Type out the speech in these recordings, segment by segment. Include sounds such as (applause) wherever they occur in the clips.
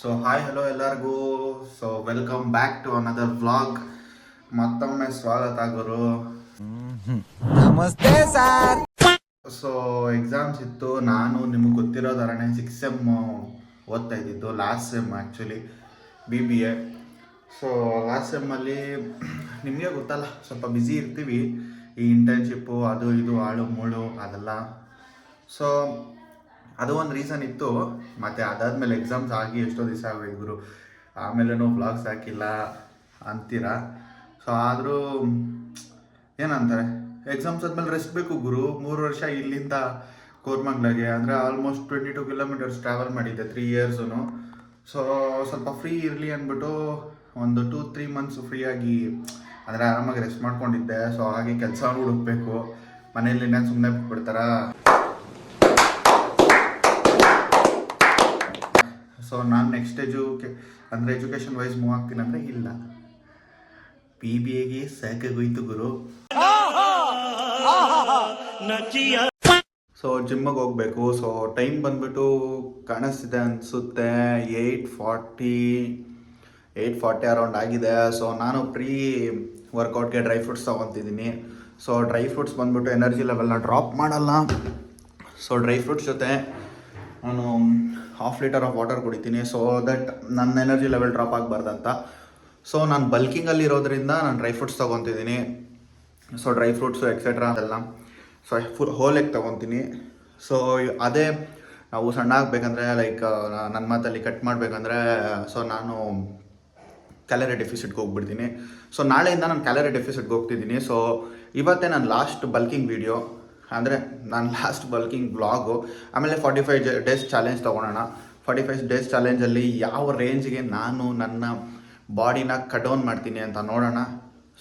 So hi hello ಎಲ್ಲರಿಗೂ. So welcome back to another vlog ಮತ್ತೊಮ್ಮೆ ಸ್ವಾಗತ ಗುರು. ನಮಸ್ತೆ ಸರ್. ಸೊ ಎಕ್ಸಾಮ್ಸ್ ಇತ್ತು. ನಾನು ನಿಮಗೆ ಗೊತ್ತಿರೋ ಥರನೇ ಸಿಕ್ಸ್ ಸೆಮ್ ಓದ್ತಾ ಇದ್ದಿದ್ದು last sem actually B B A so last ಸೆಮ್ಮಲ್ಲಿ ನಿಮಗೆ ಗೊತ್ತಲ್ಲ ಸ್ವಲ್ಪ ಬ್ಯುಸಿ ಇರ್ತೀವಿ. ಈ ಇಂಟರ್ನ್ಶಿಪ್ಪು ಅದು ಇದು ಆಳು ಮೂಳು ಅದೆಲ್ಲ. ಸೊ ಅದು ಒಂದು ರೀಸನ್ ಇತ್ತು. ಮತ್ತು ಅದಾದಮೇಲೆ ಎಕ್ಸಾಮ್ಸ್ ಆಗಿ ಎಷ್ಟೋ ದಿವಸ ಆಗೋಯ್ತು ಗುರು. ಆಮೇಲೇನೂ ಬ್ಲಾಗ್ಸ್ ಹಾಕಿಲ್ಲ ಅಂತೀರಾ? ಸೊ ಆದರೂ ಏನಂತಾರೆ? ಎಕ್ಸಾಮ್ಸ್ ಆದ್ಮೇಲೆ ರೆಸ್ಟ್ ಬೇಕು ಗುರು. ಮೂರು ವರ್ಷ ಇಲ್ಲಿಂದ ಕೋರ್ಮಂಗ್ಲಾಗೆ. ಅಂದರೆ almost twenty two kilometres travel ಮಾಡಿದ್ದೆ ತ್ರೀ ಇಯರ್ಸೂ ಸೊ ಸ್ವಲ್ಪ ಫ್ರೀ ಇರಲಿ ಅಂದ್ಬಿಟ್ಟು ಒಂದು ಟೂ ತ್ರೀ ಮಂತ್ಸ್ ಫ್ರೀಯಾಗಿ ಅಂದರೆ ಆರಾಮಾಗಿ ರೆಸ್ಟ್ ಮಾಡ್ಕೊಂಡಿದ್ದೆ. ಸೊ ಹಾಗೆ ಕೆಲಸ ಹುಡುಕ್ಬೇಕು. ಮನೆಯಲ್ಲಿ ಇನ್ನೇನು ಸುಮ್ಮನೆ ಬಿಡ್ತಾರಾ ಸೊ ನಾನು ನೆಕ್ಸ್ಟ್ ಎಜುಕೆ ಅಂದರೆ ಎಜುಕೇಷನ್ ವೈಸ್ ಮೂವ್ ಆಗ್ತೀನಿ ಅಂದರೆ ಇಲ್ಲ. ಪಿ ಬಿ ಎಗೆ ಸಾಕಾಗೋಯ್ತು ಗುರು. ಸೊ ಜಿಮ್ಮಿಗೆ ಹೋಗ್ಬೇಕು. ಸೊ ಟೈಮ್ ಬಂದ್ಬಿಟ್ಟು ಕಾಣಿಸ್ತಿದೆ ಅನಿಸುತ್ತೆ. Eight forty eight forty around ಆಗಿದೆ. ಸೊ ನಾನು ಪ್ರೀ ವರ್ಕೌಟ್ಗೆ ಡ್ರೈ ಫ್ರೂಟ್ಸ್ ತೊಗೊತಿದ್ದೀನಿ. ಸೊ ಡ್ರೈ ಫ್ರೂಟ್ಸ್ ಬಂದ್ಬಿಟ್ಟು ಎನರ್ಜಿ ಲೆವೆಲ್ನ ಡ್ರಾಪ್ ಮಾಡಲ್ಲ. ಸೊ ಡ್ರೈ ಫ್ರೂಟ್ಸ್ ಜೊತೆ ನಾನು ಹಾಫ್ ಲೀಟರ್ ಆಫ್ ವಾಟರ್ ಕುಡಿತೀನಿ. ಸೊ ದಟ್ ನನ್ನ ಎನರ್ಜಿ ಲೆವೆಲ್ ಡ್ರಾಪ್ ಆಗಬಾರ್ದಂತ. ಸೊ ನಾನು ಬಲ್ಕಿಂಗಲ್ಲಿ ಇರೋದ್ರಿಂದ ನಾನು dry fruits ತೊಗೊತಿದ್ದೀನಿ. So dry fruits et cetera ಅದೆಲ್ಲ. ಸೊ ಫುಲ್ ಹೋಲೆಗೆ ತೊಗೊತೀನಿ. ಸೊ ಅದೇ ನಾವು ಸಣ್ಣ ಆಗಬೇಕಂದ್ರೆ ಲೈಕ್ ನನ್ನ ಮಾತಲ್ಲಿ ಕಟ್ ಮಾಡಬೇಕಂದ್ರೆ ಸೊ ನಾನು ಕ್ಯಾಲರಿ ಡೆಫಿಸಿಟ್ಗೆ ಹೋಗ್ಬಿಡ್ತೀನಿ. ಸೊ ನಾಳೆಯಿಂದ ನಾನು ಕ್ಯಾಲರಿ ಡೆಫಿಸಿಟ್ಗೆ ಹೋಗ್ತಿದ್ದೀನಿ. ಸೊ ಇವತ್ತೇ ನಾನು ಲಾಸ್ಟ್ ಬಲ್ಕಿಂಗ್ ವಿಡಿಯೋ ಅಂದರೆ ನನ್ನ ಲಾಸ್ಟ್ ಬಲ್ಕಿಂಗ್ ಬ್ಲಾಗು ಆಮೇಲೆ ಫಾರ್ಟಿ ಫೈವ್ ಡೇಸ್ ಚಾಲೆಂಜ್ ತೊಗೊಳೋಣ ಫಾರ್ಟಿ ಫೈವ್ ಡೇಸ್ ಚಾಲೆಂಜಲ್ಲಿ ಯಾವ ರೇಂಜ್ಗೆ ನಾನು ನನ್ನ ಬಾಡಿನ ಕಟ್ ಡೌನ್ ಮಾಡ್ತೀನಿ ಅಂತ ನೋಡೋಣ.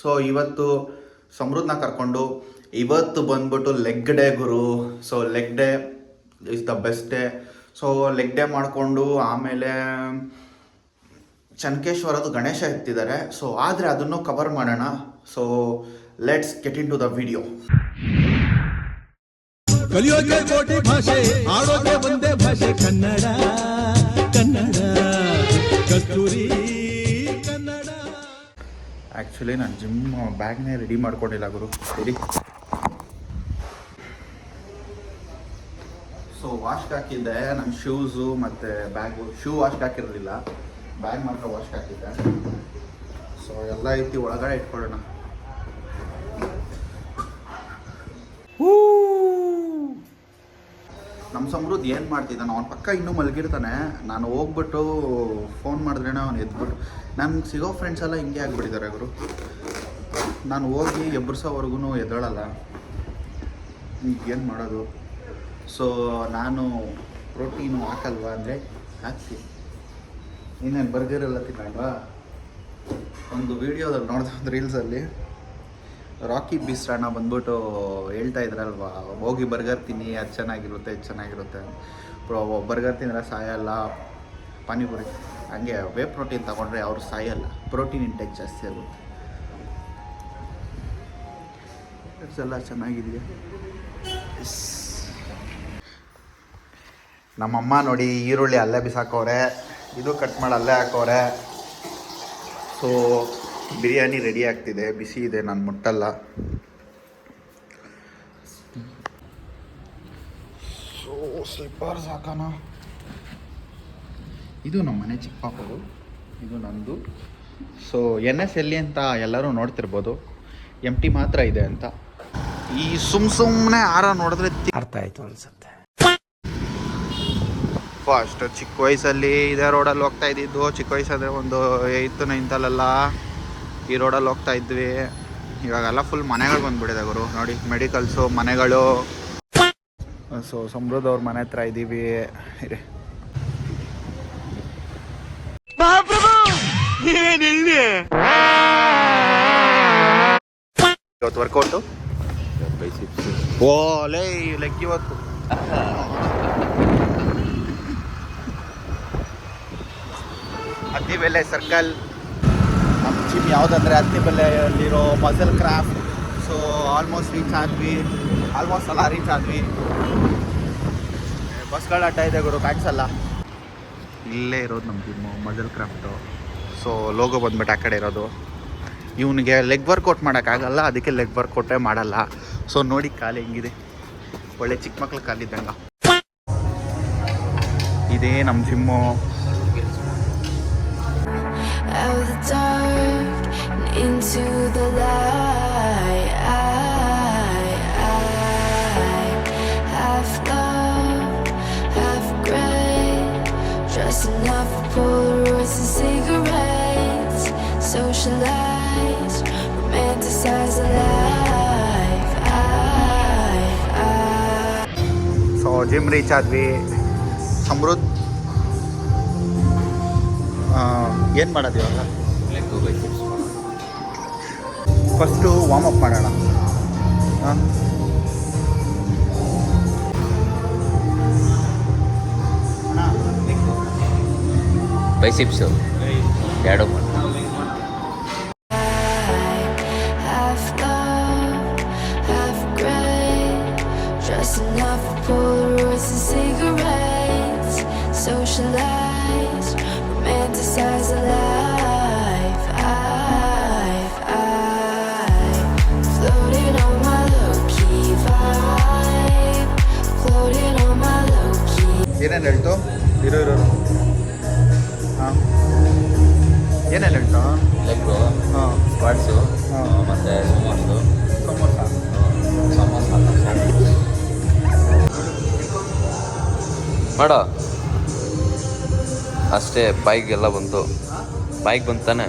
ಸೊ ಇವತ್ತು ಸಮೃದ್ಧನ ಕರ್ಕೊಂಡು ಇವತ್ತು ಬಂದ್ಬಿಟ್ಟು leg day Guru. So leg day is the best day so leg day ಮಾಡಿಕೊಂಡು ಆಮೇಲೆ ಚನ್ಕೇಶ್ವರದು ಗಣೇಶ ಎತ್ತಿದ್ದಾರೆ. ಸೊ ಆದರೆ ಅದನ್ನು ಕವರ್ ಮಾಡೋಣ. So let's get into the video ಕಲಿಯೋಕೆ ಕೋಟಿ ಭಾಷೆ ಆಡೋಕೆ ಒಂದೇ ಭಾಷೆ, ಕನ್ನಡ ಕನ್ನಡ, ಕಸ್ತೂರಿ, ಕನ್ನಡ. ಆ್ಯಕ್ಚುಲಿ ನಾನು ಜಿಮ್ ಬ್ಯಾಗ್ನೇ ರೆಡಿ ಮಾಡ್ಕೊಂಡಿಲ್ಲ ಗುರು. ಸರಿ ಸೊ ವಾಶ್ ಹಾಕಿದ್ದೆ ನನ್ನ ಶೂಸು ಮತ್ತು ಬ್ಯಾಗು ಶೂ ವಾಶ್ ಹಾಕಿರಲಿಲ್ಲ. ಬ್ಯಾಗ್ ಮಾತ್ರ ವಾಶ್ ಹಾಕಿದ್ದೆ. ಸೊ ಎಲ್ಲ ಐತಿ, ಒಳಗಡೆ ಇಟ್ಕೊಳ್ಳೋಣ. ನಮ್ಮ ಸಮೃದ್ಧ ಏನು ಮಾಡ್ತಿದ್ದಾನೆ ಅವ್ನ ಪಕ್ಕ ಇನ್ನೂ ಮಲಗಿರ್ತಾನೆ. ನಾನು ಹೋಗ್ಬಿಟ್ಟು ಫೋನ್ ಮಾಡಿದ್ರೆ ಅವ್ನು ಎದ್ಬಿಟ್ಟು. ನನ್ನ ಸಿಗೋ ಫ್ರೆಂಡ್ಸ್ ಎಲ್ಲ ಹಿಂಗೆ ಆಗಿಬಿಟ್ಟಿದ್ದಾರೆ ಅವರು ನಾನು ಹೋಗಿ ಎಬ್ಬರ್ಸೋವರೆಗೂ ಎದ್ದೇಳಲ್ಲ. ಏನು ಮಾಡೋದು? ಸೊ ನಾನು ಪ್ರೋಟೀನು ಹಾಕಲ್ವಾ ಅಂದರೆ ಹಾಕ್ತೀನಿ. ಇನ್ನೇನು ಬರ್ಗರ್ ಎಲ್ಲ ತಿನ್ನಲ್ವಾ? ಒಂದು ವೀಡಿಯೋದಲ್ಲಿ ಒಂದು ರೀಲ್ಸಲ್ಲಿ ರಾಕಿ ಬಿಸ್ರಾಣ ಬಂದ್ಬಿಟ್ಟು ಹೇಳ್ತಾ ಇದ್ರಲ್ವಾ, ಹೋಗಿ ಬರ್ಗರ್ ತಿನ್ನಿ, ಅದು ಚೆನ್ನಾಗಿರುತ್ತೆ, ಇದು ಚೆನ್ನಾಗಿರುತ್ತೆ ಬರ್ಗರ್ ತಿಂದರೆ ಸಾಯಲ್ಲ, ಪಾನಿಪುರಿ. ಹಂಗೆ ವೇ ಪ್ರೋಟೀನ್ ತಗೊಂಡ್ರೆ ಅವರು ಸಾಯಲ್ಲ ಪ್ರೋಟೀನ್ ಇಂಟೆಕ್ ಜಾಸ್ತಿ ಆಗುತ್ತೆ. ಎಲ್ಲ ಚೆನ್ನಾಗಿದೆಯಾ. ನಮ್ಮಮ್ಮ ನೋಡಿ ಈರುಳ್ಳಿ ಅಲ್ಲೇ ಬಿಸಾಕವ್ರೆ, ಇದು ಕಟ್ ಮಾಡಿ ಅಲ್ಲೇ ಹಾಕವ್ರೆ. ಸೊ ಬಿರಿಯಾನಿ ರೆಡಿ ಆಗ್ತಿದೆ ಬಿಸಿ ಇದೆ ನಾನು ಮುಟ್ಟಲ್ಲ. ಸೊ ಸ್ಲಿಪ್ಪರ್ ಸಾಕನ ಇದು ನಮ್ಮ ಮನೆ ಚಿಕ್ಕ ಪಾಪದು ಇದು ನಂದು. ಸೊ ಎನ್ ಎಸ್ ಎಲ್ಲಿ ಅಂತ ಎಲ್ಲರೂ ನೋಡ್ತಿರ್ಬೋದು. ಎಂ ಟಿ ಮಾತ್ರ ಇದೆ ಅಂತ. ಈ ಸುಮ್ ಸುಮ್ಮನೆ ಆರ ನೋಡಿದ್ರೆ ಅರ್ಥ ಆಯ್ತು ಅನ್ಸುತ್ತೆ. ಅಷ್ಟು ಚಿಕ್ಕ ವಯಸ್ಸಲ್ಲಿ ಇದೇ ರೋಡಲ್ಲಿ ಹೋಗ್ತಾ ಇದ್ದಿದ್ದು. ಚಿಕ್ಕ ವಯಸ್ಸಾದರೆ ಒಂದು ಏಯ್ತು ನೈನ್ತಲ್ಲೆಲ್ಲ ಈ ರೋಡಲ್ಲಿ ಹೋಗ್ತಾ ಇದ್ವಿ. ಇವಾಗೆಲ್ಲ ಫುಲ್ ಮನೆಗಳು ಬಂದ್ಬಿಟ್ಟಿದೆ ಗುರು. ನೋಡಿ ಮೆಡಿಕಲ್ಸು ಮನೆಗಳು. ಸೊ ಸಮೃದ್ಧ ಅವ್ರ ಮನೆ ಹತ್ರ ಇದ್ದೀವಿ. ಇವತ್ತು ವರ್ಕೌಟು ಓ ಲೇ ಲೆಗ್ ಇವತ್ತು. ಅತ್ತಿಬೆಲೆ ಸರ್ಕಲ್ ನಮ್ಮ ಜಿಮ್ ಯಾವುದಂದ್ರೆ ಅತ್ತಿಬೆಲೆಯಲ್ಲಿರೋ Muscle Craft so almost reach ಆದ್ವಿ. ಆಲ್ಮೋಸ್ಟ್ ಎಲ್ಲ ರೀಚ್ ಆದ್ವಿ. ಬಸ್ಗಳ ಅಡ್ಡ ಇದೆ ಗುರು, ಕಾಣಿಸಲ್ಲ? ಇಲ್ಲೇ ಇರೋದು ನಮ್ಮ gym Muscle Craft so logo ಬಂದ್ಬಿಟ್ಟು ಆ ಕಡೆ ಇರೋದು. ಇವನಿಗೆ ಲೆಗ್ ವರ್ಕೌಟ್ ಮಾಡೋಕ್ಕಾಗಲ್ಲ ಅದಕ್ಕೆ ಲೆಗ್ ವರ್ಕೌಟೇ ಮಾಡಲ್ಲ. ಸೊ ನೋಡಿ ಕಾಲು ಹೆಂಗಿದೆ. ಒಳ್ಳೆ ಚಿಕ್ಕ ಮಕ್ಳು ಕಾಲಿದ್ದಂಗೆ ಇದೇ ನಮ್ಮ gym out of the dark and into the light. Half love, half great, dressing up for Polaroids and cigarettes, socialize, romanticize the life. I, I. So Jim Richard, we ಏನು ಮಾಡೋದು ಇವಾಗ? ಫಸ್ಟು ವಾಮ್ ಅಪ್ ಮಾಡೋಣ. ಹಾಂ ಬೈಸಿಪ್ಸು ಎರಡು half ಏನೇನು ಹೇಳ್ತು? ಇರೋ ಇರೋ ಹಾಂ ಏನೇನು ಹೇಳ್ತು? ಲೆಗ್ಗು ಹಾಂ. ಸ್ಕ್ವಾಡ್ಸು ಹಾಂ. ಮತ್ತು ಸಮೋಸು ಸಮೋಸ ಸಮೋಸ ಮಾಡ ಅಷ್ಟೇ ಬೈಕ್ಗೆಲ್ಲ ಬಂತು. ಬೈಕ್ ಬಂತು ತಾನೆ.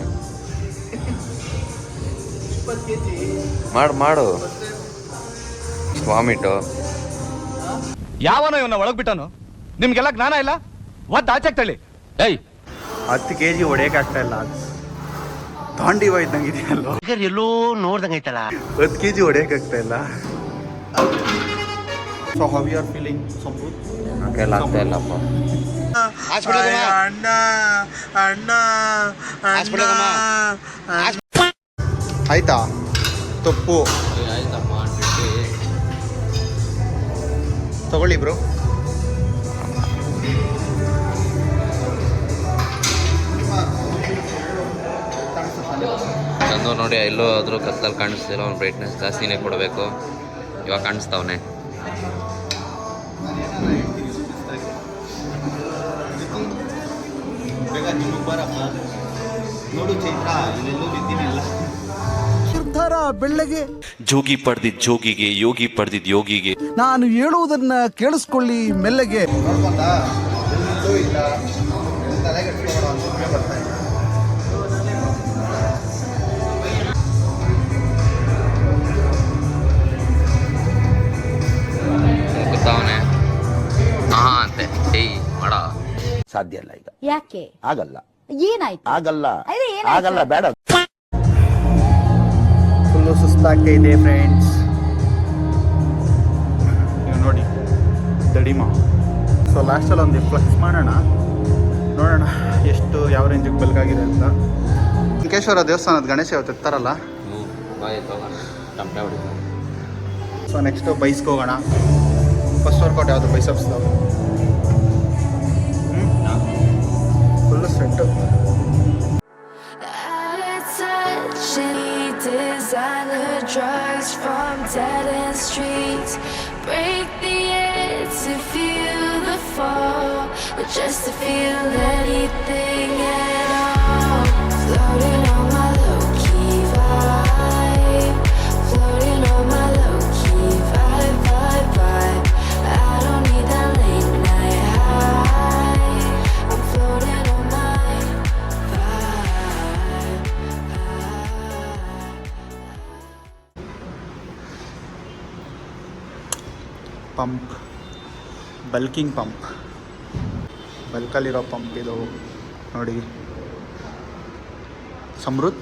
ಮಾಡು ಮಾಡು. ವಾಮಿಟು ಯಾವನೋ ಇವನ್ನ ಒಳಗೆ ಬಿಟ್ಟನು? ನಿಮ್ಗೆಲ್ಲ ಜ್ಞಾನ ಇಲ್ಲ? ಒದ್ದು ಆಚೆ ತಳ್ಳಿ. ಏಯ್. ಹತ್ತು ಕೆ ಜಿ ಹೊಡೆಯೋಕ್ಕಾಗ್ತಾ ಇಲ್ಲ. ತಾಂಡಿ ಇದ್ದಂಗೆ ಇದೆಯಲ್ಲ. ಎಲ್ಲೋ ನೋಡ್ದಂಗೈತಲ್ಲ ಹತ್ತು ಕೆ ಜಿ ಹೊಡೆಯೋಕ್ಕಾಗ್ತಾ ಇಲ್ಲ. So how you are feeling Samruddha ಕೈಲ ಆಗ್ತಾ ಇಲ್ಲಪ್ಪ. ಅಣ್ಣ ಅಣ್ಣ ಆಯ್ತಾ? ತಪ್ಪು. ತಗೊಳ್ಳಿ ಬ್ರೋ. ಚಂದು ನೋಡಿ ಎಲ್ಲೋ ಆದರೂ ಕತ್ತಲ್ಲಿ ಕಾಣಿಸ್ತಿಲ್ಲ ಅವ್ನು ಬ್ರೈಟ್ನೆಸ್ ಜಾಸ್ತಿನೇ ಕೊಡಬೇಕು. ಇವಾಗ ಕಾಣಿಸ್ತಾವನೆ. ನಿರ್ಧಾರ ಬೆಳ್ಳಗೆ. ಜೋಗಿ ಪಡೆದಿದ್ ಜೋಗಿಗೆ ಯೋಗಿ ಪಡೆದಿದ್ ಯೋಗಿಗೆ. ನಾನು ಹೇಳುವುದನ್ನ ಕೇಳಿಸ್ಕೊಳ್ಳಿ ಮೆಲ್ಲಗೆ. ಸಾಧ್ಯ ಇಲ್ಲ ಈಗ. ಯಾಕೆ? ಆಗಲ್ಲ. ಏನಾಯ್ತು? ಆಗಲ್ಲ. ಅದೇ ಏನಾಯ್ತು? ಆಗಲ್ಲ ಬೇಡ. ಫುಲ್ಲು ಸುಸ್ತಾಗ್ತಾ ಇದೆ ಫ್ರೆಂಡ್ಸ್ ನೀವು ನೋಡಿ ದಡಿಮ. ಸೊ ಲಾಸ್ಟಲ್ಲಿ ಒಂದು ಫ್ಲಕ್ಸ್ ಮಾಡೋಣ. ನೋಡೋಣ ಎಷ್ಟು ಯಾವ ರೇಂಜಿಗೆ ಬೆಲ್ಗಾಗಿದೆ ಅಂತ. ವೆಂಕಟೇಶ್ವರ ದೇವಸ್ಥಾನದ ಗಣೇಶ ಇವತ್ತು ಇರ್ತಾರಲ್ಲ? ಸೊ ನೆಕ್ಸ್ಟು ಬೈಸ್ಗೆ ಹೋಗೋಣ. ಫಸ್ಟ್ ವರ್ಕೌಟ್ ಯಾವುದು? ಬೈಸಪ್ಸ್ದವು കിട്ടും Designer drugs from dead end streets. Break the to feel the fall, just to feel anything. Pump bulking pump. ಬಲ್ಕಲ್ಲಿರೋ pump ಇದು. ನೋಡಿ. ಸಮೃದ್ಧ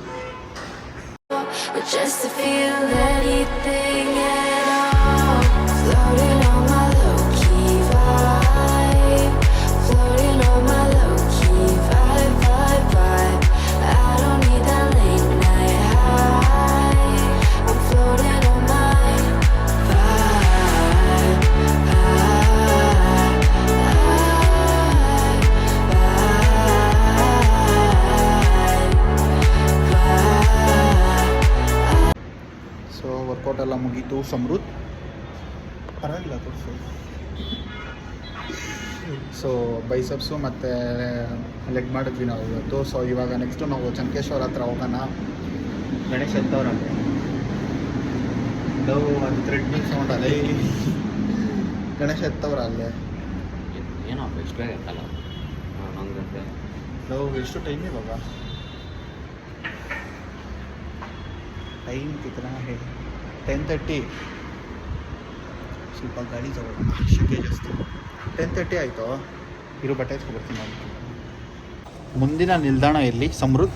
ಮುಗೀತು ಸಮೃದ್ಧ. ಪರವಾಗಿಲ್ಲ ತೋರಿಸು. ಸೊ ಬೈಸಪ್ಸು ಮತ್ತು ಲೆಗ್ ಮಾಡಿದ್ವಿ ನಾವು ಇವತ್ತು. ಸೊ ಇವಾಗ ನೆಕ್ಸ್ಟು ನಾವು ಚಂಕೇಶ್ವರ ಹತ್ರ ಹೋಗೋಣ. ಗಣೇಶ್ ಎತ್ತವ್ರಲ್ಲಿ ಲವ್ ಅದು ಥ್ರೆಡ್ಮಿಲ್ ಸೌಂಡ್ ಅದೇ ಗಣೇಶ್ ಎತ್ತವ್ರ ಅಲ್ಲೇ? ಏನೋ ಎಷ್ಟು ಬೇಗ ಎತ್ತಲ್ಲ ಗಂಟೆ ಲವ್ ಎಷ್ಟು ಟೈಮ್ ಇವಾಗ? ಟೈಮ್ ಕಿತ್ತನ ಹೇಳಿ. ಟೆನ್ ತರ್ಟಿ ಸ್ವಲ್ಪ ಗಾಡಿ ತಗೊಳ್ಳೋಣ ಶೆಕೆ ಜಾಸ್ತಿ. ಟೆನ್ ತರ್ಟಿ ಆಯಿತು? ಇರು, ಬಟ್ಟೆ ಎತ್ಕೊಬರ್ತೀನಿ ನಾನು. ಮುಂದಿನ ನಿಲ್ದಾಣ ಎಲ್ಲಿ? ಸಮೃದ್ಧ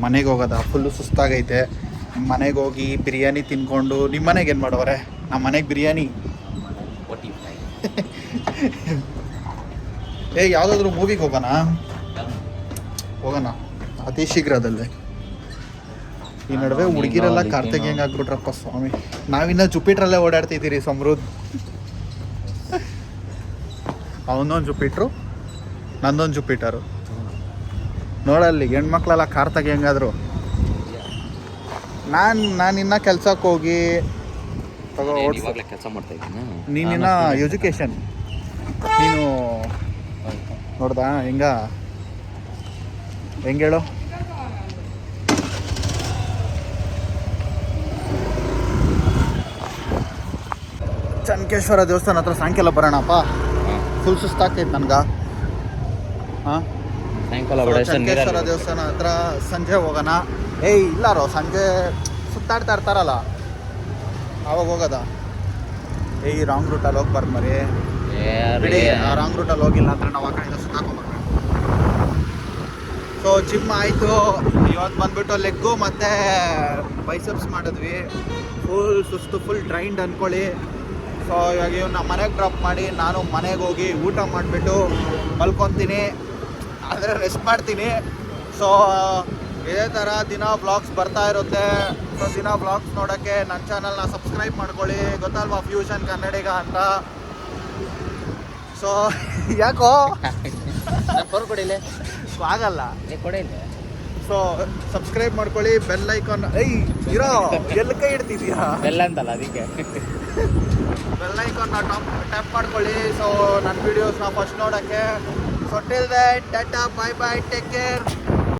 ಮನೆಗೆ ಹೋಗೋದ? ಫುಲ್ಲು ಸುಸ್ತಾಗೈತೆ. ಮನೆಗೆ ಹೋಗಿ ಬಿರಿಯಾನಿ ತಿನ್ಕೊಂಡು ನಿಮ್ಮ ಮನೆಗೆ ಏನು ಮಾಡೋರೆ? ನಮ್ಮ ಮನೆಗೆ ಬಿರಿಯಾನಿ. (laughs) ಏ, ಯಾವುದಾದ್ರೂ ಮೂವಿಗೆ ಹೋಗೋಣ? ಹೋಗೋಣ. ಅತಿ ಶೀಘ್ರದಲ್ಲೇ. ಈ ನಡುವೆ ಹುಡುಗಿರೆಲ್ಲ ಕಾರ್ತಿಕ್ ಹೆಂಗ್ ಆಗ್ಬಿಟ್ರಪ್ಪ ಸ್ವಾಮಿ. ನಾವಿನ್ನ ಜುಪಿಟ್ರಲ್ಲೇ ಓಡಾಡ್ತಿದ್ದೀರಿ ಸಮೃದ್ಧ ಅವನೊಂದು ಜುಪಿಟ್ರು ನಂದೊಂದು ಜುಪಿಟರು. ನೋಡಲ್ಲಿ ಹೆಣ್ಮಕ್ಳೆಲ್ಲ ಕಾರ್ತಾಗ ತೆಗಿ ಹೆಂಗಾದ್ರು ನಾನು ನಾನು ಇನ್ನ ಕೆಲ್ಸಕ್ಕೆ ಹೋಗಿ ತಗೋ ಕೆಲಸ ಮಾಡ್ತಾ ನೀನಿನ್ನ ಎಜುಕೇಶನ್ ನೀನು ನೋಡ್ದಾ ಹೆಂಗ? ಹೆಂಗೇಳು ಚನ್ಕೇಶ್ವರ ದೇವಸ್ಥಾನ ಹತ್ರ ಸಾಯಂಕಾಲ ಬರೋಣಪ್ಪ. ಫುಲ್ ಸುಸ್ತಾಗ್ತೈತೆ ನನ್ಗೆ. ಹಾಂ? ಸಾಯಂಕಾಲ ದೇವಸ್ಥಾನ ಹತ್ರ ಸಂಜೆ ಹೋಗೋಣ. ಏಯ್ ಇಲ್ಲಾರೋ? ಸಂಜೆ ಸುತ್ತಾಡ್ತಾ ಇರ್ತಾರಲ್ಲ. ಅವಾಗ ಹೋಗೋದ? ಏಯ್ ರಾಂಗ್ ರೂಟಲ್ಲಿ ಹೋಗ್ಬಾರ್ದು ಮರಿ. ಬಿಡಿ ಆ ರಾಂಗ್ ರೂಟಲ್ಲಿ ಹೋಗಿಲ್ಲ ಅಂದ್ರೆ ನಾವು ಆ ಕಡೆಯಿಂದ ಸುತ್ತಾಕೊಂಡ್ಬರ್ಬೇಕು ಸೊ ಜಿಮ್ ಆಯಿತು. ಇವತ್ತು ಬಂದ್ಬಿಟ್ಟು ಲೆಗ್ಗು ಮತ್ತು ಬೈಸಪ್ಸ್ ಮಾಡಿದ್ವಿ. ಫುಲ್ ಸುಸ್ತು ಫುಲ್ ಡ್ರೈಂಡ್ ಅಂದ್ಕೊಳ್ಳಿ ಸೊ ಇವಾಗ ಇವ್ನ ಮನೆಗೆ ಡ್ರಾಪ್ ಮಾಡಿ ನಾನು ಮನೆಗೆ ಹೋಗಿ ಊಟ ಮಾಡಿಬಿಟ್ಟು ಮಲ್ಕೊತೀನಿ. ಆದರೆ ರೆಸ್ಟ್ ಮಾಡ್ತೀನಿ. ಸೊ ಇದೇ ಥರ ದಿನ ಬ್ಲಾಗ್ಸ್ ಬರ್ತಾ ಇರುತ್ತೆ. ಸೊ ದಿನ ಬ್ಲಾಗ್ಸ್ ನೋಡೋಕ್ಕೆ ನನ್ನ ಚಾನಲ್ನ ಸಬ್ಸ್ಕ್ರೈಬ್ ಮಾಡ್ಕೊಳ್ಳಿ. ಗೊತ್ತಲ್ವಾ ಫ್ಯೂಷನ್ ಕನ್ನಡಿಗ ಅಂತ? ಸೊ (laughs) ಯಾಕೋ? ಕೊಡಿಲೆ ಆಗಲ್ಲ. ಕೊಡಿಲ್ಲ ಸೊ ಸಬ್ಸ್ಕ್ರೈಬ್ ಮಾಡ್ಕೊಳ್ಳಿ. ಬೆಲ್ ಐಕಾನ್ ಐ ಇರೋ ಎಲ್ಲಿ ಕೈ ಇಡ್ತಿದ್ಯಾ ಬೆಲ್ಲ ಅಂತಲ್ಲ ಅದಕ್ಕೆ. (laughs) ಬೆಲ್ ಐಕಾನ್ ಟಾಪ್ ಟ್ಯಾಪ್ ಮಾಡ್ಕೊಳ್ಳಿ. ಸೊ ನನ್ನ ವೀಡಿಯೋಸ್ನ ಫಸ್ಟ್ ನೋಡೋಕ್ಕೆ. So till that tata bye bye take care